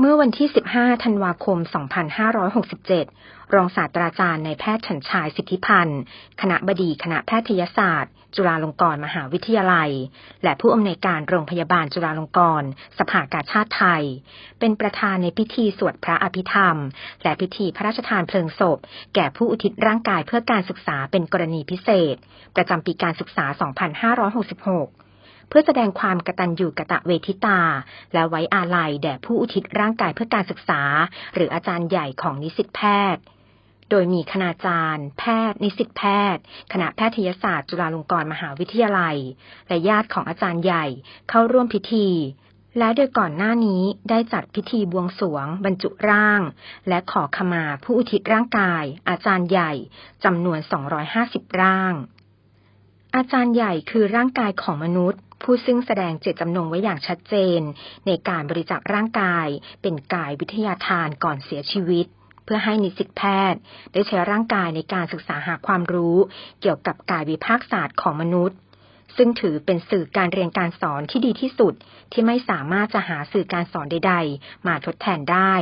เมื่อวันที่ 15 ธันวาคม 2567 รองศาสตราจารย์ในแพทย์ฉันชายสิทธิพันธ์ คณะบดีคณะแพทยศาสตร์ จุฬาลงกรณ์มหาวิทยาลัย และผู้อำนวยการโรงพยาบาลจุฬาลงกรณ์สภากาชาติไทย เป็นประธานในพิธีสวดพระอภิธรรม และพิธีพระราชทานเพลิงศพ แก่ผู้อุทิศร่างกายเพื่อการศึกษาเป็นกรณีพิเศษ ประจำปีการศึกษา 2566 เพื่อแสดงความกตัญญูกะตะเวทิตา และไว้อาลัยแด่ผู้อุทิศร่างกายเพื่อการศึกษา หรืออาจารย์ใหญ่ของนิสิตแพทย์ โดยมีคณาจารย์ แพทย์ นิสิตแพทย์ คณะแพทยศาสตร์ จุฬาลงกรณ์มหาวิทยาลัย และญาติของอาจารย์ใหญ่เข้าร่วมพิธีและโดยก่อนหน้านี้ได้จัดพิธีบวงสวง บรรจุร่าง และขอขมาผู้อุทิศร่างกาย อาจารย์ใหญ่จำนวน 250 ร่าง อาจารย์ใหญ่คือร่างกายของมนุษย์ ผู้ซึ่งแสดงเจตจำนงไว้อย่างชัดเจน ในการบริจาคร่างกาย เป็นกายวิทยาทานก่อนเสียชีวิต เพื่อให้นิสิตแพทย์ ได้ใช้ร่างกายในการศึกษาหาความรู้ เกี่ยวกับกายวิภาคศาสตร์ของมนุษย์ ซึ่งถือเป็นสื่อการเรียนการสอนที่ดีที่สุด ที่ไม่สามารถจะหาสื่อการสอนใด ๆ มาทดแทนได้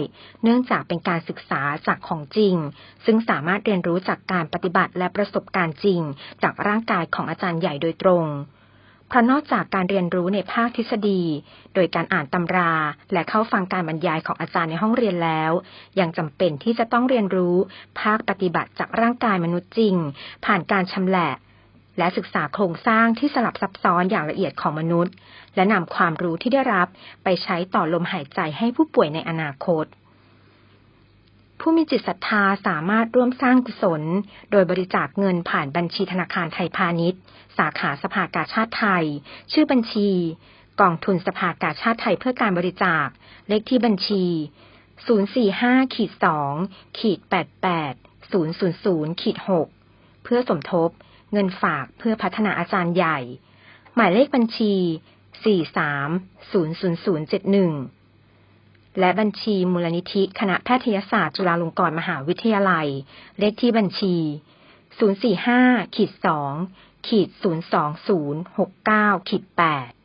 เนื่องจากเป็นการศึกษาจากของจริง ซึ่งสามารถเรียนรู้จากการปฏิบัติและประสบการณ์จริง จากร่างกายของอาจารย์ใหญ่โดยตรง เพราะนอกจากการเรียนรู้ในภาคทฤษฎี โดยการอ่านตำรา และเข้าฟังการบรรยายของอาจารย์ในห้องเรียนแล้ว ยังจำเป็นที่จะต้องเรียนรู้ภาคปฏิบัติจากร่างกายมนุษย์จริง ผ่านการชำแหละ และศึกษาโครงสร้างที่สลับซับซ้อนอย่างละเอียดของมนุษย์ และนำความรู้ที่ได้รับไปใช้ต่อลมหายใจให้ผู้ป่วยในอนาคต ผู้มีจิตศรัทธาสามารถร่วมสร้างกุศล โดยบริจาคเงินผ่านบัญชีธนาคารไทยพาณิชย์ สาขาสภากาชาติไทย ชื่อบัญชี กองทุนสภากาชาติไทยเพื่อการบริจาค เลขที่บัญชี 045ขีด2ขีด88 000ขีด6เพื่อสมทบ เงินฝากเพื่อพัฒนาอาจารย์ใหญ่ หมายเลขบัญชี 430071 และบัญชีมูลนิธิคณะแพทยศาสตร์จุฬาลงกรณ์มหาวิทยาลัย เลขที่บัญชี 045ขีด2ขีด02069ขีด8